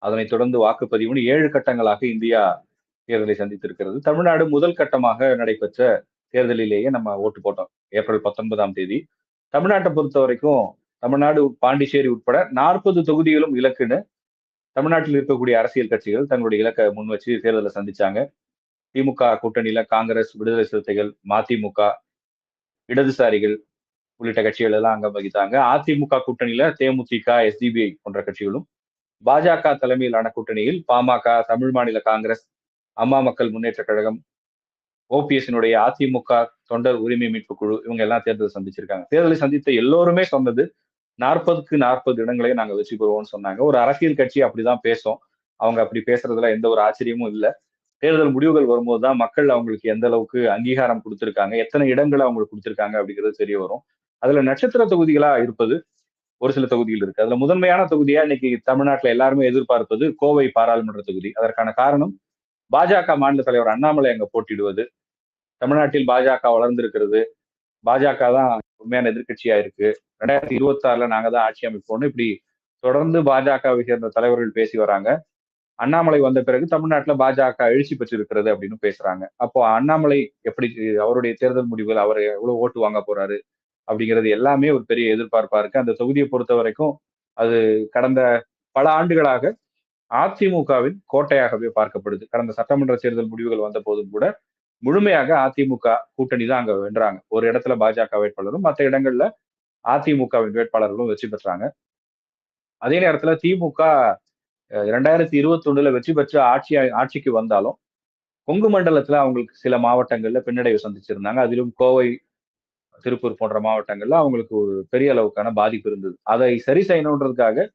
அதனைத் தொடர்ந்து வாக்குப்பதிவுன்னு ஏழு கட்டங்களாக இந்தியா தேர்தலை சந்தித்திருக்கிறது. தமிழ்நாடு முதல் கட்டமாக நடைபெற்ற தேர்தலிலேயே நம்ம ஓட்டு போட்டோம். ஏப்ரல் பத்தொன்பதாம் தேதி. தமிழ்நாட்டை பொறுத்த வரைக்கும் தமிழ்நாடு பாண்டிச்சேரி உட்பட நாற்பது தொகுதிகளும் இலக்குன்னு தமிழ்நாட்டில் இருக்கக்கூடிய அரசியல் கட்சிகள் தங்களுடைய இலக்கை முன் வச்சு தேர்தலை சந்திச்சாங்க. திமுக கூட்டணியில காங்கிரஸ் விடுதலை சிறுத்தைகள் மதிமுக இடதுசாரிகள் உள்ளிட்ட கட்சிகள் எல்லாம் அங்கம் வகித்தாங்க. அதிமுக கூட்டணியில தேமுதிக எஸ்டிபிஐ போன்ற கட்சிகளும் பாஜக தலைமையிலான கூட்டணியில் பாமக தமிழ் மாநில காங்கிரஸ் அம்மா மக்கள் முன்னேற்ற கழகம் ஓபிஎஸ்னுடைய அதிமுக தொண்டர் உரிமை மீட்பு குழு இவங்க எல்லாம் தேர்தலை சந்திச்சிருக்காங்க. தேர்தலை சந்தித்த எல்லோருமே சொன்னது நாற்பதுக்கு நாற்பது இடங்களையும் நாங்க வெற்றி பெறுவோம்னு சொன்னாங்க. ஒரு அரசியல் கட்சி அப்படிதான் பேசும். அவங்க அப்படி பேசுறதுல எந்த ஒரு ஆச்சரியமும் இல்லை. தேர்தல் முடிவுகள் வரும்போது தான் மக்கள் அவங்களுக்கு எந்த அளவுக்கு அங்கீகாரம் கொடுத்திருக்காங்க எத்தனை இடங்களை அவங்களுக்கு கொடுத்திருக்காங்க அப்படிங்கிறது தெரிய வரும். அதுல நட்சத்திர தொகுதிகளா இருப்பது ஒரு சில தொகுதிகள் இருக்கு. அதுல முதன்மையான தொகுதியா இன்னைக்கு தமிழ்நாட்டுல எல்லாருமே எதிர்பார்ப்பது கோவை பாராளுமன்ற தொகுதி. அதற்கான காரணம் பாஜக மாநில தலைவர் அண்ணாமலை அங்க போட்டியிடுவது. தமிழ்நாட்டில் பாஜக வளர்ந்திருக்கிறது. பாஜக தான் உண்மையான எதிர்கட்சியா இருக்கு. ரெண்டாயிரத்தி இருபத்தி ஆறுல நாங்க தான் ஆட்சி அமைப்போம்னு இப்படி தொடர்ந்து பாஜகவை சேர்ந்த தலைவர்கள் பேசி வராங்க. அண்ணாமலை வந்த பிறகு தமிழ்நாட்டுல பாஜக எழுச்சி பெற்றிருக்கிறது அப்படின்னு பேசுறாங்க. அப்போ அண்ணாமலை எப்படி அவருடைய தேர்தல் முடிவுகள் அவர் எவ்வளவு ஓட்டு வாங்க போறாரு? அப்படிங்கிறது எல்லாமே ஒரு பெரிய எதிர்பார்ப்பா இருக்கு. அந்த தொகுதியை பொறுத்த வரைக்கும் அது கடந்த பல ஆண்டுகளாக அதிமுகவின் கோட்டையாகவே பார்க்கப்படுது. கடந்த சட்டமன்ற தேர்தல் முடிவுகள் வந்த போதும் கூட முழுமையாக அதிமுக கூட்டணி தான் அங்க வென்றாங்க. ஒரு இடத்துல பாஜக வேட்பாளரும் மற்ற இடங்கள்ல அதிமுகவின் வேட்பாளர்களும் வெற்றி பெற்றாங்க. அதே நேரத்துல திமுக இரண்டாயிரத்தி இருபத்தி ஒண்ணுல வெற்றி பெற்று ஆட்சி ஆட்சிக்கு வந்தாலும் கொங்கு மண்டலத்துல அவங்களுக்கு சில மாவட்டங்கள்ல பின்னடைவு சந்திச்சிருந்தாங்க. அதிலும் கோவை திருப்பூர் போன்ற மாவட்டங்கள்ல அவங்களுக்கு ஒரு பெரிய அளவுக்கான பாதிப்பு இருந்தது. அதை சரி செய்யணுன்றதுக்காக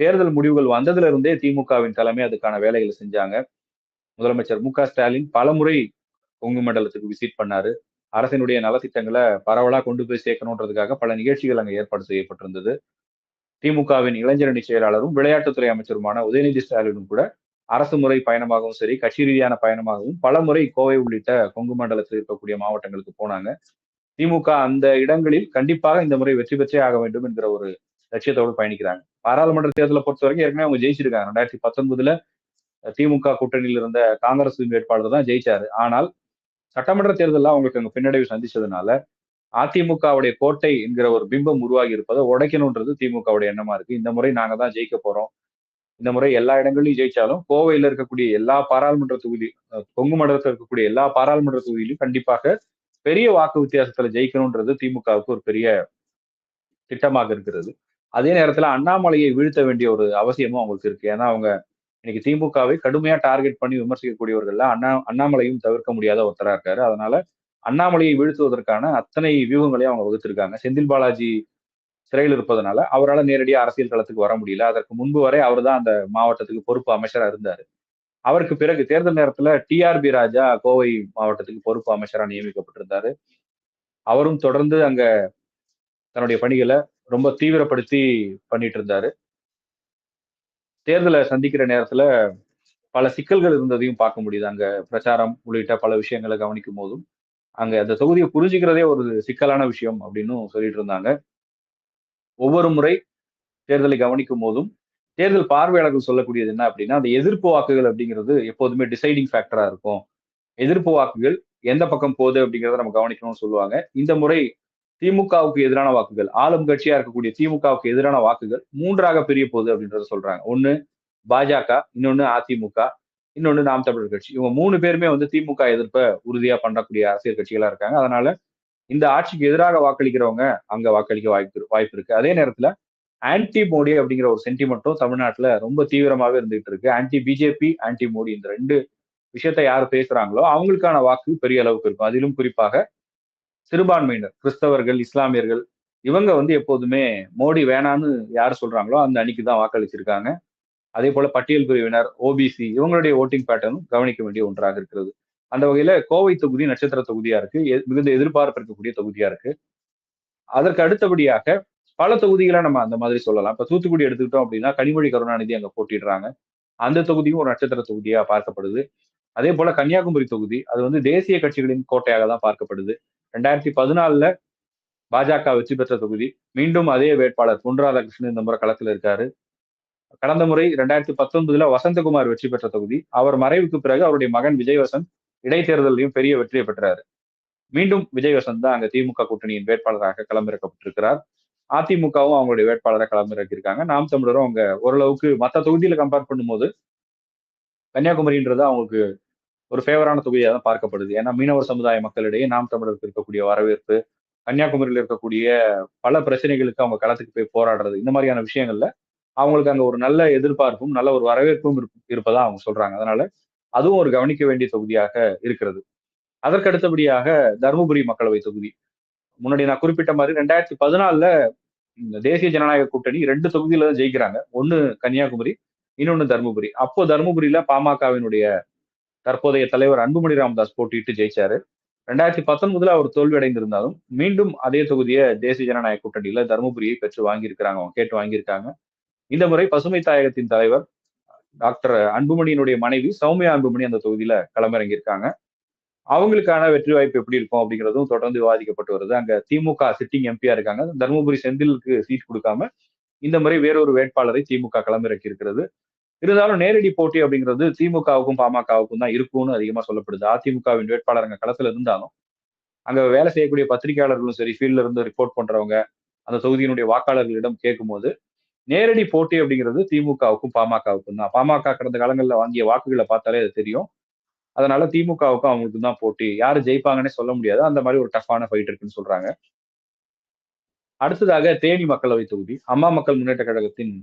தேர்தல் முடிவுகள் வந்ததுல இருந்தே திமுகவின் தலைமை அதுக்கான வேலைகளை செஞ்சாங்க. முதலமைச்சர் மு க ஸ்டாலின் பலமுறை கொங்கு மண்டலத்துக்கு விசிட் பண்ணாரு. அரசினுடைய நலத்திட்டங்களை பரவலா கொண்டு போய் சேர்க்கணுன்றதுக்காக பல நிகழ்ச்சிகள் அங்கே ஏற்பாடு செய்யப்பட்டிருந்தது. திமுகவின் இளைஞரணி செயலாளரும் விளையாட்டுத்துறை அமைச்சருமான உதயநிதி ஸ்டாலினும் கூட அரசு முறை பயணமாகவும் சரி கட்சி ரீதியான பயணமாகவும் பல முறை கோவை உள்ளிட்ட கொங்கு மண்டலத்தில் இருக்கக்கூடிய மாவட்டங்களுக்கு போனாங்க. திமுக அந்த இடங்களில் கண்டிப்பாக இந்த முறை வெற்றி பெற்றே ஆக வேண்டும் என்கிற ஒரு லட்சியத்தோடு பயணிக்கிறாங்க. பாராளுமன்ற தேர்தலை பொறுத்த வரைக்கும் ஏற்கனவே அவங்க ஜெயிச்சிருக்காங்க. ரெண்டாயிரத்தி பத்தொன்பதுல திமுக கூட்டணியில் இருந்த காங்கிரஸ் வேட்பாளர் தான் ஜெயிச்சாரு. ஆனால் சட்டமன்ற தேர்தலில் அவங்களுக்கு அங்கே பின்னடைவு சந்திச்சதுனால அதிமுகவுடைய கோட்டை என்கிற ஒரு பிம்பம் உருவாகி இருப்பதை உடைக்கணுன்றது திமுகவுடைய எண்ணமா இருக்கு. இந்த முறை நாங்க தான் ஜெயிக்க போறோம். இந்த முறை எல்லா இடங்களிலும் ஜெயிச்சாலும் கோவையில் இருக்கக்கூடிய எல்லா பாராளுமன்ற தொகுதி கொங்கு மண்டலத்தில் இருக்கக்கூடிய எல்லா பாராளுமன்ற தொகுதியிலும் கண்டிப்பாக பெரிய வாக்கு வித்தியாசத்துல ஜெயிக்கணும்ன்றது திமுகவுக்கு ஒரு பெரிய திட்டமாக இருக்கிறது. அதே நேரத்துல அண்ணாமலையை வீழ்த்த வேண்டிய ஒரு அவசியமும் அவங்களுக்கு இருக்கு. ஏன்னா அவங்க இன்னைக்கு திமுகவை கடுமையா டார்கெட் பண்ணி விமர்சிக்கக்கூடியவர்கள்ல அண்ணா அண்ணாமலையும் தவிர்க்க முடியாத ஒருத்தரா இருக்காரு. அதனால அண்ணாமலையை வீழ்த்துவதற்கான அத்தனை வியூகங்களையும் அவங்க வகுத்திருக்காங்க. செந்தில் பாலாஜி சிறையில் இருப்பதனால அவரால் நேரடியாக அரசியல் களத்துக்கு வர முடியல. அதற்கு முன்பு வரை அவர் தான் அந்த மாவட்டத்துக்கு பொறுப்பு அமைச்சரா இருந்தார். அவருக்கு பிறகு தேர்தல் நேரத்துல டிஆர்பி ராஜா கோவை மாவட்டத்துக்கு பொறுப்பு அமைச்சராக நியமிக்கப்பட்டிருந்தாரு. அவரும் தொடர்ந்து அங்க தன்னுடைய பணிகளை ரொம்ப தீவிரப்படுத்தி பண்ணிட்டு இருந்தாரு தேர்தலை சந்திக்கிற நேரத்துல பல சிக்கல்கள் இருந்ததையும் பார்க்க முடியுது. அங்க பிரச்சாரம் உள்ளிட்ட பல விஷயங்களை கவனிக்கும் போதும் அங்க அந்த தொகுதியை புரிஞ்சுக்கிறதே ஒரு சிக்கலான விஷயம் அப்படின்னு சொல்லிட்டு இருந்தாங்க ஒவ்வொரு முறை தேர்தலை கவனிக்கும் போதும் தேர்தல் பார்வையாளர்கள் சொல்லக்கூடியது என்ன அப்படின்னா அந்த எதிர்ப்பு வாக்குகள் அப்படிங்கிறது எப்போதுமே டிசைடிங் ஃபேக்டரா இருக்கும். எதிர்ப்பு வாக்குகள் எந்த பக்கம் போகுது அப்படிங்கிறத நம்ம கவனிக்கணும்னு சொல்லுவாங்க. இந்த முறை திமுகவுக்கு எதிரான வாக்குகள் ஆளும் கட்சியா இருக்கக்கூடிய திமுகவுக்கு எதிரான வாக்குகள் மூன்றாக பிரிய போகுது அப்படின்றத சொல்றாங்க. ஒன்னு பாஜக இன்னொன்னு அதிமுக இன்னொன்னு நாம் தமிழர் கட்சி. இவங்க மூணு பேருமே வந்து திமுக எதிர்ப்பை உறுதியா பண்ணக்கூடிய அரசியல் கட்சிகளா இருக்காங்க. அதனால இந்த ஆட்சிக்கு எதிராக வாக்களிக்கிறவங்க அங்க வாக்களிக்க வாய்ப்பு வாய்ப்பு இருக்கு. அதே நேரத்துல ஆன்டி மோடி அப்படிங்கிற ஒரு சென்டிமெண்ட்டும் தமிழ்நாட்டில் ரொம்ப தீவிரமாகவே இருந்துகிட்டு இருக்கு. ஆன்டி பிஜேபி ஆன்டி மோடி இந்த ரெண்டு விஷயத்த யார் பேசுறாங்களோ அவங்களுக்கான வாக்கு பெரிய அளவுக்கு இருக்கும். அதிலும் குறிப்பாக சிறுபான்மையினர் கிறிஸ்தவர்கள் இஸ்லாமியர்கள் இவங்க வந்து எப்போதுமே மோடி வேணான்னு யார் சொல்றாங்களோ அந்த அணிக்கு தான் வாக்களிச்சிருக்காங்க. அதே போல பட்டியல் பிரிவினர் ஓபிசி இவங்களுடைய ஓட்டிங் பேட்டர்னும் கவனிக்க வேண்டிய ஒன்றாக இருக்கிறது. அந்த வகையில கோவை தொகுதி நட்சத்திர தொகுதியா இருக்கு. மிகுந்த எதிர்பார்ப்பு இருக்கக்கூடிய தொகுதியா இருக்கு. அதற்கு அடுத்தபடியாக பல தொகுதிகளை நம்ம அந்த மாதிரி சொல்லலாம். இப்ப தூத்துக்குடி எடுத்துக்கிட்டோம் அப்படின்னா கனிமொழி கருணாநிதி அங்க போட்டிடுறாங்க. அந்த தொகுதியும் ஒரு நட்சத்திர தொகுதியா பார்க்கப்படுது. அதே போல கன்னியாகுமரி தொகுதி அது வந்து தேசிய கட்சிகளின் கோட்டையாக தான் பார்க்கப்படுது. ரெண்டாயிரத்தி பதினாலுல பாஜக வெற்றி பெற்ற தொகுதி மீண்டும் அதே வேட்பாளர் பொன் ராதாகிருஷ்ணன் இந்த முறை களத்துல இருக்காரு. கடந்த முறை ரெண்டாயிரத்தி பத்தொன்பதுல வசந்தகுமார் வெற்றி பெற்ற தொகுதி அவர் மறைவுக்கு பிறகு அவருடைய மகன் விஜய் வசந்த் இடைத்தேர்தலையும் பெரிய வெற்றியை பெற்றாரு. மீண்டும் விஜய் வசந்த் தான் அங்க திமுக கூட்டணியின் வேட்பாளராக களமிறக்கப்பட்டிருக்கிறார். அதிமுகவும் அவங்களுடைய வேட்பாளரை களமிறக்கியிருக்காங்க. நாம் தமிழரும் அவங்க ஓரளவுக்கு மற்ற தொகுதியில கம்பேர் பண்ணும்போது கன்னியாகுமரின்றது அவங்களுக்கு ஒரு ஃபேவரான தொகுதியாக தான் பார்க்கப்படுது. ஏன்னா மீனவர் சமுதாய மக்களிடையே நாம் தமிழருக்கு இருக்கக்கூடிய வரவேற்பு கன்னியாகுமரியில் இருக்கக்கூடிய பல பிரச்சனைகளுக்கு அவங்க களத்துக்கு போய் போராடுறது இந்த மாதிரியான விஷயங்கள்ல அவங்களுக்கு அங்க ஒரு நல்ல எதிர்பார்ப்பும் நல்ல ஒரு வரவேற்பும் இருப்பதா அவங்க சொல்றாங்க. அதனால அதுவும் ஒரு கவனிக்க வேண்டிய தொகுதியாக இருக்கிறது. அதற்கு அடுத்தபடியாக தருமபுரி மக்களவை தொகுதி. முன்னாடி நான் குறிப்பிட்ட மாதிரி ரெண்டாயிரத்தி பதினாலுல தேசிய ஜனநாயக கூட்டணி ரெண்டு தொகுதியில தான் ஜெயிக்கிறாங்க. ஒன்னு கன்னியாகுமரி இன்னொன்னு தருமபுரி. அப்போ தருமபுரியில பாமகவினுடைய தற்போதைய தலைவர் அன்புமணி ராமதாஸ் போட்டியிட்டு ஜெயிச்சாரு. ரெண்டாயிரத்தி பத்தொன்பதுல அவர் தோல்வி அடைந்திருந்தாலும் மீண்டும் அதே தொகுதியை தேசிய ஜனநாயக கூட்டணியில தருமபுரியை பெற்று வாங்கியிருக்கிறாங்க. அவங்க கேட்டு வாங்கியிருக்காங்க. இந்த முறை பசுமை தாயகத்தின் தலைவர் டாக்டர் அன்புமணியினுடைய மனைவி சௌமியா அன்புமணி அந்த தொகுதியில களமிறங்கியிருக்காங்க. அவங்களுக்கான வெற்றி வாய்ப்பு எப்படி இருக்கும் அப்படிங்கிறதும் தொடர்ந்து விவாதிக்கப்பட்டு வருது. அங்க திமுக சிட்டிங் எம்பியா இருக்காங்க. தருமபுரி செந்திலுக்கு சீட் கொடுக்காம இந்த முறை வேறொரு வேட்பாளரை திமுக களமிறக்கி இருக்கிறது. இருந்தாலும் நேரடி போட்டி அப்படிங்கிறது திமுகவுக்கும் பாமகவுக்கும் தான் இருக்கும்னு அதிகமா சொல்லப்படுது. அதிமுகவின் வேட்பாளர் அங்க களத்துல இருந்தாலும் அங்க வேலை செய்யக்கூடிய பத்திரிகையாளர்களும் சரி ஃபீல்ட்ல இருந்து ரிப்போர்ட் பண்றவங்க அந்த தொகுதியினுடைய வாக்காளர்களிடம் கேட்கும்போது நேரடி போட்டி அப்படிங்கிறது திமுகவுக்கும் பாமகவுக்கும் தான். பாமக கடந்த காலங்களில் வாங்கிய வாக்குகளை பார்த்தாலே அது தெரியும். அதனால திமுகவுக்கும் அவங்களுக்கும் தான் போட்டி. யாரு ஜெயிப்பாங்கன்னே சொல்ல முடியாது. அந்த மாதிரி ஒரு டஃப்பான ஃபைட் இருக்குன்னு சொல்றாங்க. அடுத்ததாக தேனி மக்களவை தொகுதி. அம்மா மக்கள் முன்னேற்ற கழகத்தின்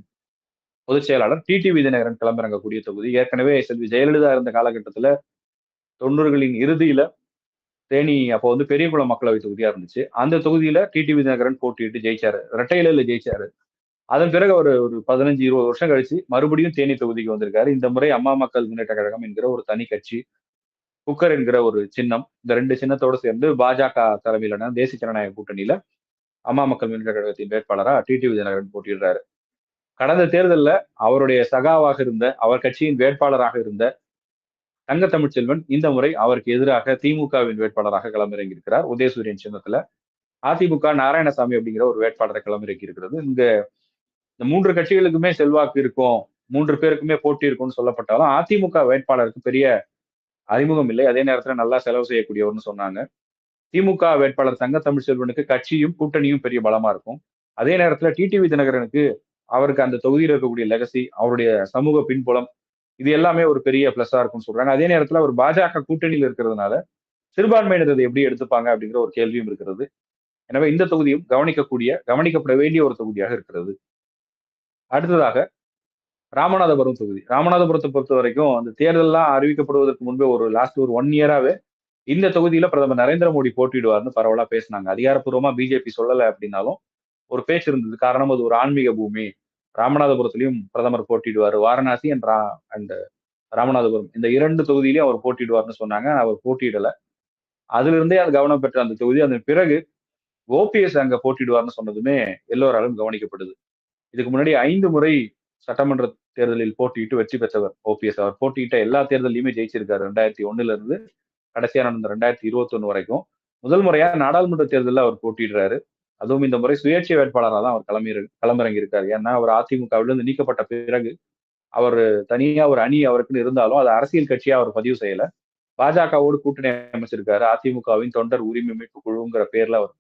பொதுச் செயலாளர் டிடிவி விஜயநகரன் கிளம்பிறங்கக்கூடிய தொகுதி. ஏற்கனவே செல்வி ஜெயலலிதா இருந்த காலகட்டத்துல தொண்ணூறுகளின் இறுதியில தேனி அப்போ வந்து பெரியகுளம் மக்களவை தொகுதியா இருந்துச்சு. அந்த தொகுதியில டிடிவி தினகரன் போட்டியிட்டு ஜெயிச்சாரு. ரெட்டையில ஜெயிச்சாரு. அதன் பிறகு அவர் ஒரு பதினஞ்சு இருபது வருஷம் கழிச்சு மறுபடியும் தேனி தொகுதிக்கு வந்திருக்காரு. இந்த முறை அம்மா மக்கள் முன்னேற்ற கழகம் என்கிற ஒரு தனி கட்சி குக்கர் என்கிற ஒரு சின்னம் இந்த ரெண்டு சின்னத்தோடு சேர்ந்து பாஜக தலைமையிலான தேசிய ஜனநாயக கூட்டணியில அம்மா மக்கள் முன்னேற்ற கழகத்தின் வேட்பாளராக டிடிவி தினகரன் போட்டியிடுறாரு. கடந்த தேர்தலில் அவருடைய சகாவாக இருந்த அவர் கட்சியின் வேட்பாளராக இருந்த தங்க தமிழ்ச்செல்வன் இந்த முறை அவருக்கு எதிராக திமுகவின் வேட்பாளராக களமிறங்கியிருக்கிறார். உதயசூரியன் சின்னத்துல. அதிமுக நாராயணசாமி அப்படிங்கிற ஒரு வேட்பாளரை களமிறக்கி இருக்கிறது இங்க இந்த மூன்று கட்சிகளுக்குமே செல்வாக்கு இருக்கும். மூன்று பேருக்குமே போட்டி இருக்கும்னு சொல்லப்பட்டாலும் அதிமுக வேட்பாளருக்கு பெரிய அறிமுகம் இல்லை. அதே நேரத்துல நல்லா செலவு செய்யக்கூடியவர்னு சொன்னாங்க. திமுக வேட்பாளர் தங்க தமிழ்ச்செல்வனுக்கு கட்சியும் கூட்டணியும் பெரிய பலமா இருக்கும். அதே நேரத்துல டிடிவி தினகரனுக்கு அவருக்கு அந்த தொகுதியில் இருக்கக்கூடிய லெகசி அவருடைய சமூக பின்புலம் இது எல்லாமே ஒரு பெரிய பிளஸ்ஸா இருக்கும்னு சொல்றாங்க. அதே நேரத்துல ஒரு பாஜக கூட்டணியில் இருக்கிறதுனால சிறுபான்மையினர் அதை எப்படி எடுத்துப்பாங்க அப்படிங்கிற ஒரு கேள்வியும் இருக்கிறது. எனவே இந்த தொகுதியும் கவனிக்கக்கூடிய கவனிக்கப்பட வேண்டிய ஒரு தொகுதியாக இருக்கிறது. அடுத்ததாக ராமநாதபுரம் தொகுதி. ராமநாதபுரத்தை பொறுத்த வரைக்கும் அந்த தேர்தல்லாம் அறிவிக்கப்படுவதற்கு முன்பே ஒரு லாஸ்ட் ஒரு ஒன் இயராவே இந்த தொகுதியில பிரதமர் நரேந்திர மோடி போட்டியிடுவார்னு பரவலா பேசினாங்க. அதிகாரப்பூர்வமா பிஜேபி சொல்லலை அப்படின்னாலும் ஒரு பேச்சு இருந்தது. காரணம் அது ஒரு ஆன்மீக பூமி. ராமநாதபுரத்திலையும் பிரதமர் போட்டிடுவார் வாரணாசி அண்ட் ரா அண்ட் ராமநாதபுரம். இந்த இரண்டு தொகுதியிலையும் அவர் போட்டிடுவார்னு சொன்னாங்க. அவர் போட்டியிடல. அதுல இருந்தே அது கவனம் பெற்ற அந்த தொகுதி. அதன் பிறகு ஓபிஎஸ் அங்க போட்டிடுவார்னு சொன்னதுமே எல்லோராலும் கவனிக்கப்படுது இதுக்கு முன்னாடி ஐந்து முறை சட்டமன்ற தேர்தலில் போட்டியிட்டு வெற்றி பெற்றவர் ஓபிஎஸ் அவர் போட்டியிட்ட எல்லா தேர்தலையுமே ஜெயிச்சிருக்காரு ரெண்டாயிரத்தி ஒண்ணுல இருந்து கடைசியா நடந்த ரெண்டாயிரத்தி இருபத்தி ஒண்ணு வரைக்கும். முதல் முறையா நாடாளுமன்ற தேர்தலில் அவர் போட்டிடுறாரு அதுவும் இந்த முறை சுயேட்சை வேட்பாளராக தான் அவர் கிளம்பி களமிறங்கி இருக்காரு ஏன்னா அவர் அதிமுகவிலிருந்து நீக்கப்பட்ட பிறகு அவர் தனியா ஒரு அணி அவருக்குன்னு இருந்தாலும் அது அரசியல் கட்சியா அவர் பதிவு செய்யல. பாஜகவோடு கூட்டணி அமைச்சிருக்காரு. அதிமுகவின் தொண்டர் உரிமை மீட்பு குழுங்கிற பேர்ல அவர்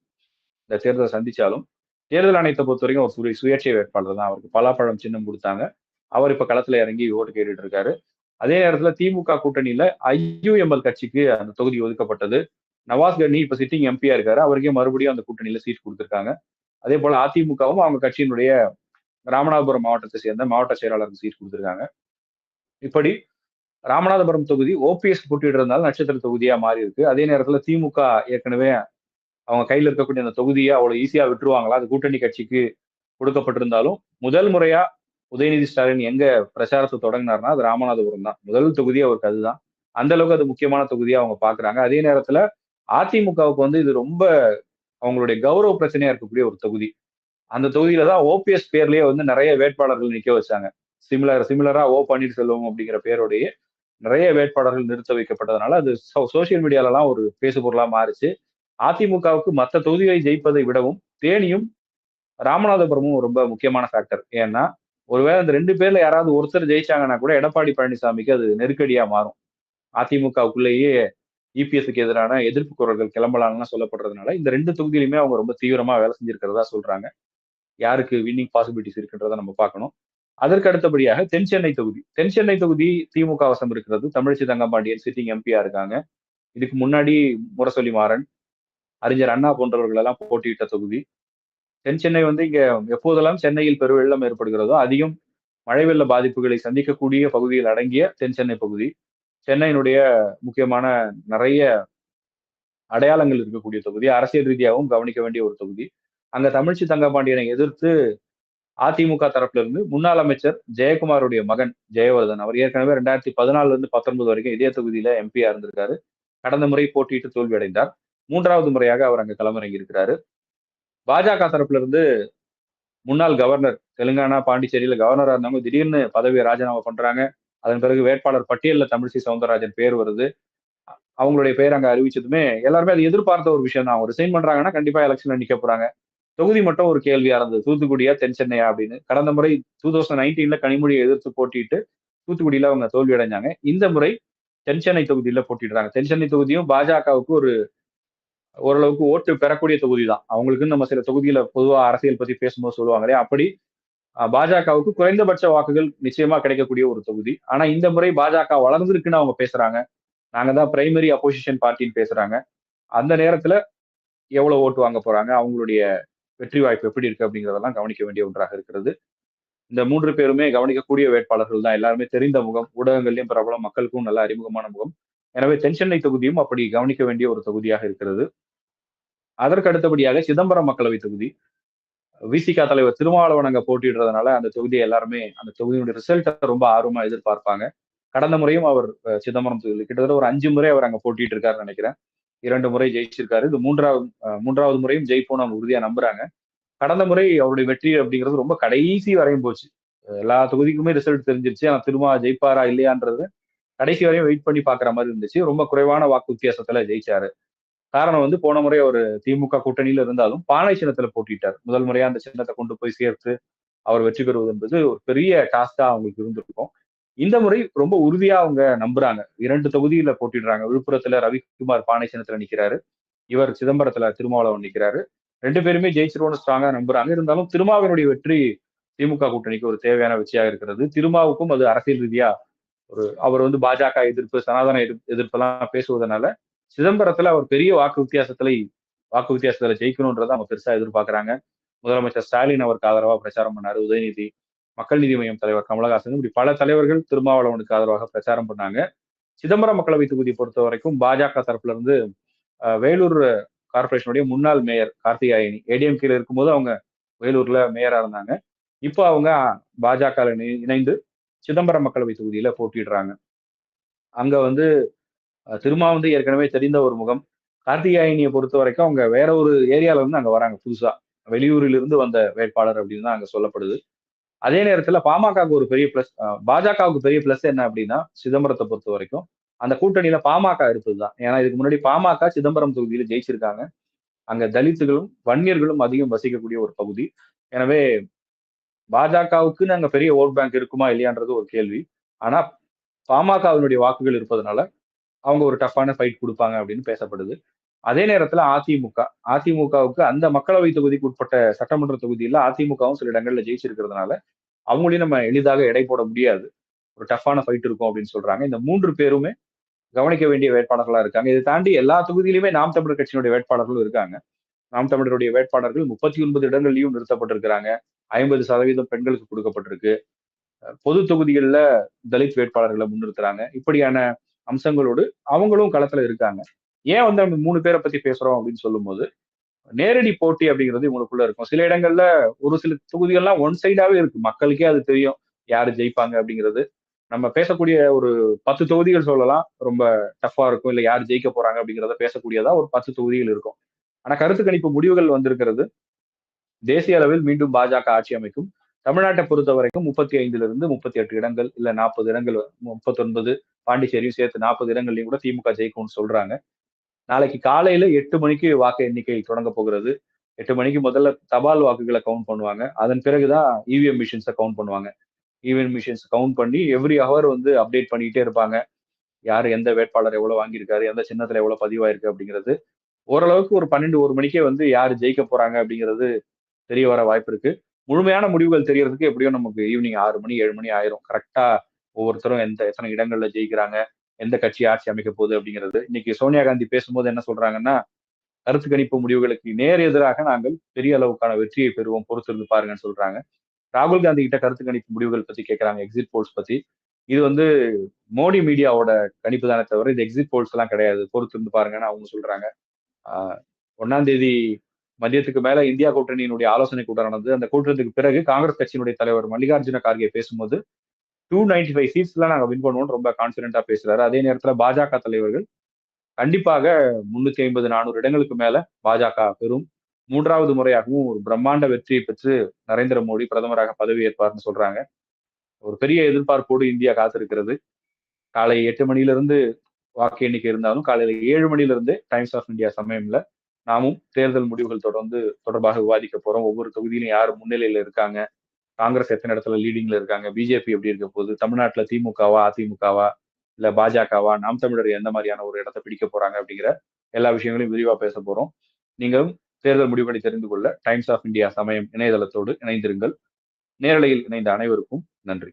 இந்த தேர்தலை சந்திச்சாலும் தேர்தல் ஆணையத்தை பொறுத்த வரைக்கும் ஒரு சுய சுயேட்சை வேட்பாளர் தான். அவருக்கு பலாப்பழம் சின்னம் கொடுத்தாங்க. அவர் இப்ப களத்துல இறங்கி ஓட்டு கேட்டுட்டு இருக்காரு. அதே நேரத்துல திமுக கூட்டணியில ஐயுஎம்எல் கட்சிக்கு அந்த தொகுதி ஒதுக்கப்பட்டது. நவாஸ் கனி இப்ப சிட்டிங் எம்பியா இருக்காரு. அவருக்கே மறுபடியும் அந்த கூட்டணியில சீட் கொடுத்துருக்காங்க. அதே போல அதிமுகவும் அவங்க கட்சியினுடைய ராமநாதபுரம் மாவட்டத்தை சேர்ந்த மாவட்ட செயலாளருக்கு சீட் கொடுத்துருக்காங்க. இப்படி ராமநாதபுரம் தொகுதி ஓபிஎஸ் போட்டியிடுறதுனால நட்சத்திர தொகுதியா மாறி இருக்கு அதே நேரத்துல திமுக ஏற்கனவே அவங்க கையில் இருக்கக்கூடிய அந்த தொகுதியை அவ்வளோ ஈஸியாக விட்டுருவாங்களா? அது கூட்டணி கட்சிக்கு கொடுக்கப்பட்டிருந்தாலும் முதல் முறையா உதயநிதி ஸ்டாலின் எங்க பிரச்சாரத்தை தொடங்கினார்னா அது ராமநாதபுரம் தான். முதல் தொகுதி அவருக்கு அதுதான். அந்த அளவுக்கு அது முக்கியமான தொகுதியா அவங்க பாக்குறாங்க. அதே நேரத்துல அதிமுகவுக்கு வந்து இது ரொம்ப அவங்களுடைய கௌரவ பிரச்சனையா இருக்கக்கூடிய ஒரு தொகுதி. அந்த தொகுதியில தான் ஓபிஎஸ் பேர்லயே வந்து நிறைய வேட்பாளர்கள் நிக்க வச்சாங்க. சிமிலர் சிமிலரா ஓ பன்னீர்செல்வம் அப்படிங்கிற பேரோடைய நிறைய வேட்பாளர்கள் நிறுத்த வைக்கப்பட்டதுனால அது சோசியல் மீடியாலலாம் ஒரு பேசுபொருளா மாறிச்சு. அதிமுகவுக்கு மற்ற தொகுதிகளை ஜெயிப்பதை விடவும் தேனியும் ராமநாதபுரமும் ரொம்ப முக்கியமான ஃபேக்டர் ஏன்னா ஒருவேளை அந்த ரெண்டு பேர்ல யாராவது ஒருத்தர் ஜெயிச்சாங்கன்னா கூட எடப்பாடி பழனிசாமிக்கு அது நெருக்கடியா மாறும். அதிமுகவுக்குள்ளேயே இபிஎஸ்க்கு எதிரான எதிர்ப்பு குரல்கள் கிளம்பலாம்னு சொல்லப்படுறதுனால இந்த ரெண்டு தொகுதியிலுமே அவங்க ரொம்ப தீவிரமா வேலை செஞ்சிருக்கிறதா சொல்றாங்க. யாருக்கு வின்னிங் பாசிபிலிட்டிஸ் இருக்குன்றதை நம்ம பார்க்கணும். அதற்கு அடுத்தபடியாக தென் சென்னை தொகுதி. தென் சென்னை தொகுதி திமுக வசம் இருக்கிறது. தமிழிசை தங்கம்பாண்டியன் சிட்டிங் எம்பியா இருக்காங்க. இதுக்கு முன்னாடி முரசொலி மாறன் அறிஞர் அண்ணா போன்றவர்கள் எல்லாம் போட்டியிட்ட தொகுதி. தென் சென்னை வந்து இங்க எப்போதெல்லாம் சென்னையில் பெருவெள்ளம் ஏற்படுகிறதோ அதிகம் மழை வெள்ள பாதிப்புகளை சந்திக்கக்கூடிய பகுதியில் அடங்கிய தென் சென்னை பகுதி. சென்னையினுடைய முக்கியமான நிறைய அடையாளங்கள் இருக்கக்கூடிய தொகுதி. அரசியல் ரீதியாகவும் கவனிக்க வேண்டிய ஒரு தொகுதி. அங்க தமிழ்ச்சி தங்கபாண்டியனை எதிர்த்து அதிமுக தரப்புல இருந்து முன்னாள் அமைச்சர் ஜெயக்குமாருடைய மகன் ஜெயவர்தன். அவர் ஏற்கனவே ரெண்டாயிரத்தி பதினாலுல இருந்து பத்தொன்பது வரைக்கும் இதே தொகுதியில எம்பியா இருந்திருக்காரு. கடந்த முறை போட்டியிட்டு தோல்வி அடைந்தார் மூன்றாவது முறையாக அவர் அங்க களமிறங்கி இருக்கிறாரு. பாஜக தரப்புல இருந்து முன்னாள் கவர்னர் தெலுங்கானா பாண்டிச்சேரியில கவர்னரா இருந்தவங்க திடீர்னு பதவியை ராஜினாமா பண்றாங்க. அதன் பிறகு வேட்பாளர் பட்டியல்ல தமிழிசை சவுந்தரராஜன் பேர் வருது. அவங்களுடைய பேர் அங்க அறிவிச்சதுமே எல்லாருமே அது எதிர்பார்த்த ஒரு விஷயம் தான். அவங்க ரிசைன் பண்றாங்கன்னா கண்டிப்பா எலெக்ஷன்ல நிக்க போறாங்க. தொகுதி மட்டும் ஒரு கேள்வியா இருந்தது. தூத்துக்குடியா தென் சென்னையா அப்படின்னு. கடந்த முறை டூ தௌசண்ட் நைன்டீன்ல கனிமொழியை எதிர்த்து போட்டிட்டு தூத்துக்குடியில அவங்க தோல்வி அடைஞ்சாங்க இந்த முறை தென் சென்னை தொகுதியில போட்டிடுறாங்க. தென் சென்னை தொகுதியும் பாஜகவுக்கு ஒரு ஓரளவுக்கு ஓட்டு பெறக்கூடிய தொகுதி தான் அவங்களுக்கு நம்ம சில தொகுதியில பொதுவா அரசியல் பத்தி பேசும்போது சொல்லுவாங்களே அப்படி பாஜகவுக்கு குறைந்தபட்ச வாக்குகள் நிச்சயமா கிடைக்கக்கூடிய ஒரு தொகுதி. ஆனா இந்த முறை பாஜக வளர்ந்துருக்குன்னு அவங்க பேசுறாங்க. நாங்க தான் பிரைமரி அப்போசிஷன் பார்ட்டின்னு பேசுறாங்க. அந்த நேரத்துல எவ்வளவு ஓட்டு வாங்க போறாங்க அவங்களுடைய வெற்றி வாய்ப்பு எப்படி இருக்கு அப்படிங்கிறதெல்லாம் கவனிக்க வேண்டிய ஒன்றாக இருக்கிறது. இந்த மூன்று பேருமே கவனிக்கக்கூடிய வேட்பாளர்கள் தான். எல்லாருமே தெரிந்த முகம் ஊடகங்கள்லயும் பிரபலம் மக்களுக்கும் நல்ல அறிமுகமான முகம். எனவே தென்சென்னை தொகுதியும் அப்படி கவனிக்க வேண்டிய ஒரு தொகுதியாக இருக்கிறது. அதற்கு அடுத்தபடியாக சிதம்பரம் மக்களவை தொகுதி. விசிகா தலைவர் திருமாவளவன் அங்க போட்டிடுறதுனால அந்த தொகுதியை எல்லாருமே அந்த தொகுதியினுடைய ரிசல்ட்டை ரொம்ப ஆர்வமா எதிர்பார்ப்பாங்க. கடந்த முறையும் அவர் சிதம்பரம் தொகுதியில் கிட்டத்தட்ட ஒரு அஞ்சு முறை அவர் அங்க போட்டிட்டு இருக்காருன்னு நினைக்கிறேன். இரண்டு முறை ஜெயிச்சிருக்காரு. இது மூன்றாவது மூன்றாவது முறையும் ஜெயிப்போம் அவங்க உறுதியா நம்புறாங்க. கடந்த முறை அவருடைய வெற்றி அப்படிங்கிறது ரொம்ப கடைசி வரையும் போச்சு. எல்லா தொகுதிக்குமே ரிசல்ட் தெரிஞ்சிருச்சு. ஆனா திருமா ஜெயிப்பாரா இல்லையான்றது கடைசி வரையும் வெயிட் பண்ணி பாக்குற மாதிரி இருந்துச்சு. ரொம்ப குறைவான வாக்கு வித்தியாசத்துல ஜெயிச்சாரு. காரணம் வந்து போன முறை அவர் திமுக கூட்டணியில இருந்தாலும் பானை சின்னத்துல போட்டிட்டார் முதல் முறையா அந்த சின்னத்தை கொண்டு போய் சேர்த்து அவர் வெற்றி பெறுவது என்பது ஒரு பெரிய டாஸ்கா அவங்களுக்கு இருந்திருக்கும். இந்த முறை ரொம்ப உறுதியா அவங்க நம்புறாங்க. இரண்டு தொகுதியில போட்டிடுறாங்க விழுப்புரத்துல ரவிக்குமார் பானை சின்னத்துல நிக்கிறாரு. இவர் சிதம்பரத்துல திருமாவளவன் நிக்கிறாரு. ரெண்டு பேருமே ஜெயிச்சிருவோம்னு ஸ்ட்ராங்கா நம்புறாங்க. இருந்தாலும் திருமாவினுடைய வெற்றி திமுக கூட்டணிக்கு ஒரு தேவையான வெற்றியாக இருக்கிறது. திருமாவுக்கும் அது அரசியல் ரீதியா ஒரு அவர் வந்து பாஜக எதிர்ப்பு சனாதன எதிர்ப்பெல்லாம் பேசுவதனால சிதம்பரத்துல அவர் பெரிய வாக்கு வித்தியாசத்துல வாக்கு வித்தியாசத்துல ஜெயிக்கணும்ன்றதை அவங்க பெருசா எதிர்பார்க்கறாங்க. முதலமைச்சர் ஸ்டாலின் அவருக்கு ஆதரவா பிரச்சாரம் பண்ணாரு. உதயநிதி மக்கள் நீதி மையம் தலைவர் கமலஹாசன் இப்படி பல தலைவர்கள் திருமாவளவனுக்கு ஆதரவாக பிரச்சாரம் பண்ணாங்க. சிதம்பரம் மக்களவை தொகுதி பொறுத்த வரைக்கும் பாஜக தரப்புல இருந்து வேலூர் கார்பரேஷனுடைய முன்னாள் மேயர் கார்த்திகாயனி ஏடிஎம்கேல இருக்கும்போது அவங்க வேலூர்ல மேயரா இருந்தாங்க. இப்போ அவங்க பாஜக இணைந்து சிதம்பரம் மக்களவை தொகுதியில போட்டிடுறாங்க அங்க வந்து திருமா வந்து ஏற்கனவே தெரிந்த ஒரு முகம். கார்த்திகாயனியை பொறுத்த வரைக்கும் அவங்க வேற ஒரு ஏரியால இருந்து அங்க வராங்க புதுசா. வெளியூரில் இருந்து வந்த வேட்பாளர் அப்படின்னு தான் அங்க சொல்லப்படுது. அதே நேரத்துல பாமகவுக்கு ஒரு பெரிய பிளஸ் பாஜகவுக்கு பெரிய பிளஸ் என்ன அப்படின்னா சிதம்பரத்தை பொறுத்த வரைக்கும் அந்த கூட்டணியில பாமக இருப்பதுதான் ஏன்னா இதுக்கு முன்னாடி பாமக சிதம்பரம் தொகுதியில ஜெயிச்சிருக்காங்க. அங்க தலித்துகளும் வன்னியர்களும் அதிகம் வசிக்கக்கூடிய ஒரு பகுதி. எனவே பாஜகவுக்குன்னு அங்க பெரிய ஓட் பேங்க் இருக்குமா இல்லையான்றது ஒரு கேள்வி. ஆனா பாமகவினுடைய வாக்குகள் இருப்பதனால அவங்க ஒரு டஃப்பான ஃபைட் கொடுப்பாங்க அப்படின்னு பேசப்படுது. அதே நேரத்துல அதிமுக அதிமுகவுக்கு அந்த மக்களவை தொகுதிக்கு உட்பட்ட சட்டமன்ற தொகுதியில அதிமுகவும் சில இடங்கள்ல ஜெயிச்சிருக்கிறதுனால அவங்களையும் நம்ம எளிதாக எடை போட முடியாது. ஒரு டஃப்பான ஃபைட் இருக்கும் அப்படின்னு சொல்றாங்க. இந்த மூன்று பேருமே கவனிக்க வேண்டிய வேட்பாளர்களா இருக்காங்க. இதை தாண்டி எல்லா தொகுதியிலுமே நாம் தமிழர் கட்சியினுடைய வேட்பாளர்களும் இருக்காங்க. நாம் தமிழருடைய வேட்பாளர்கள் முப்பத்தி ஒன்பது இடங்கள்லயும் நிறுத்தப்பட்டிருக்கிறாங்க. ஐம்பது சதவீதம் பெண்களுக்கு கொடுக்கப்பட்டிருக்கு. பொது தொகுதிகளில் தலித் வேட்பாளர்களை முன்னிறுத்துறாங்க. இப்படியான அம்சங்களோடு அவங்களும் களத்துல இருக்காங்க. ஏன் வந்து நம்ம மூணு பேரை பத்தி பேசுறோம் அப்படின்னு சொல்லும்போது நேரடி போட்டி அப்படிங்கிறது இவங்களுக்குள்ள இருக்கும். சில இடங்கள்ல ஒரு சில தொகுதிகள்லாம் ஒன் சைடாவே இருக்கு. மக்களுக்கே அது தெரியும். யாரு ஜெயிப்பாங்க அப்படிங்கிறது. நம்ம பேசக்கூடிய ஒரு பத்து தொகுதிகள் சொல்லலாம். ரொம்ப டஃபா இருக்கும். இல்ல யார் ஜெயிக்க போறாங்க அப்படிங்கிறத பேசக்கூடியதா ஒரு பத்து தொகுதிகள் இருக்கும். ஆனா கருத்து கணிப்பு முடிவுகள் வந்திருக்கிறது. தேசிய அளவில் மீண்டும் பாஜக ஆட்சி அமைக்கும். தமிழ்நாட்டை பொறுத்த வரைக்கும் முப்பத்தி ஐந்துல இருந்து முப்பத்தி எட்டு இடங்கள் இல்ல நாற்பது இடங்கள் முப்பத்தொன்பது பாண்டிச்சேரியும் சேர்த்து நாற்பது இடங்கள்லையும் கூட திமுக ஜெயிக்கும்னு சொல்றாங்க. நாளைக்கு காலையில எட்டு மணிக்கு வாக்கு எண்ணிக்கை தொடங்க போகிறது. எட்டு மணிக்கு முதல்ல தபால் வாக்குகளை கவுண்ட் பண்ணுவாங்க. அதன் பிறகுதான் இவிஎம் மிஷின்ஸை கவுண்ட் பண்ணுவாங்க. இவிஎம் மிஷின்ஸ் கவுண்ட் பண்ணி எவ்ரி ஹவர் வந்து அப்டேட் பண்ணிட்டே இருப்பாங்க. யார் எந்த வேட்பாளர் எவ்வளவு வாங்கியிருக்காரு எந்த சின்னத்துல எவ்வளவு பதிவாயிருக்கு அப்படிங்கிறது. ஓரளவுக்கு ஒரு பன்னெண்டு ஒரு மணிக்கே வந்து யார் ஜெயிக்க போறாங்க அப்படிங்கிறது தெரிய வர வாய்ப்பு இருக்கு. முழுமையான முடிவுகள் தெரியறதுக்கு எப்படியும் நமக்கு ஈவினிங் ஆறு மணி ஏழு மணி ஆயிரும். கரெக்டா ஒவ்வொருத்தரும் எந்த எத்தனை இடங்கள்ல ஜெயிக்கிறாங்க எந்த கட்சி ஆட்சி அமைக்க போகுது அப்படிங்கிறது. இன்னைக்கு சோனியா காந்தி பேசும்போது என்ன சொல்றாங்கன்னா கருத்து கணிப்பு முடிவுகளுக்கு நேர் எதிராக நாங்கள் பெரிய அளவுக்கான வெற்றியை பெறுவோம் பொறுத்திருந்து பாருங்கன்னு சொல்றாங்க. ராகுல் காந்தி கிட்ட கருத்து கணிப்பு முடிவுகள் பத்தி கேட்கறாங்க எக்ஸிட் போல்ஸ் பத்தி. இது வந்து மோடி மீடியாவோட கணிப்பு தானே தவிர இது எக்ஸிட் போல்ஸ் எல்லாம் கிடையாது. பொறுத்திருந்து பாருங்கன்னு அவங்க சொல்றாங்க. ஒன்னாம் தேதி மதியத்துக்கு மேல இந்தியா கூட்டணியினுடைய ஆலோசனை கூட்டம் நடந்தது அந்த கூட்டத்துக்கு பிறகு காங்கிரஸ் கட்சியினுடைய தலைவர் மல்லிகார்ஜுன கார்கே பேசும்போது டூ நைன்டி ஃபைவ் சீட்ஸ்ல நாங்க வின் பண்ணுவோம்னு ரொம்ப கான்பிடண்டா பேசுறாரு. அதே நேரத்துல பாஜக தலைவர்கள் கண்டிப்பாக முன்னூத்தி ஐம்பது நானூறு இடங்களுக்கு மேல பாஜக பெறும். மூன்றாவது முறையாகவும் ஒரு பிரம்மாண்ட வெற்றியை பெற்று நரேந்திர மோடி பிரதமராக பதவியேற்பார்னு சொல்றாங்க. ஒரு பெரிய எதிர்பார்ப்போடு இந்தியா காத்திருக்கிறது. காலை எட்டு மணியிலிருந்து வாக்கு எண்ணிக்கை இருந்தாலும் காலையில ஏழு மணியிலிருந்து டைம்ஸ் ஆஃப் இந்தியா சமயம்ல நாமும் தேர்தல் முடிவுகள் தொடர்ந்து தொடர்பாக விவாதிக்க போறோம். ஒவ்வொரு தொகுதியிலும் யார் முன்னிலையில இருக்காங்க? காங்கிரஸ் எத்தனை இடத்துல லீடிங்ல இருக்காங்க? பிஜேபி எப்படி இருக்க போகுது? தமிழ்நாட்டுல திமுகவா அதிமுகவா இல்ல பாஜகவா நாம் தமிழர் எந்த மாதிரியான ஒரு இடத்த பிடிக்க போறாங்க அப்படிங்கிற எல்லா விஷயங்களையும் விரிவா பேச போறோம். நீங்களும் தேர்தல் முடிவுகளை தெரிந்து கொள்ள டைம்ஸ் ஆஃப் இந்தியா சமயம் இணையதளத்தோடு இணைந்திருங்கள். நேரலையில் இணைந்த அனைவருக்கும் நன்றி.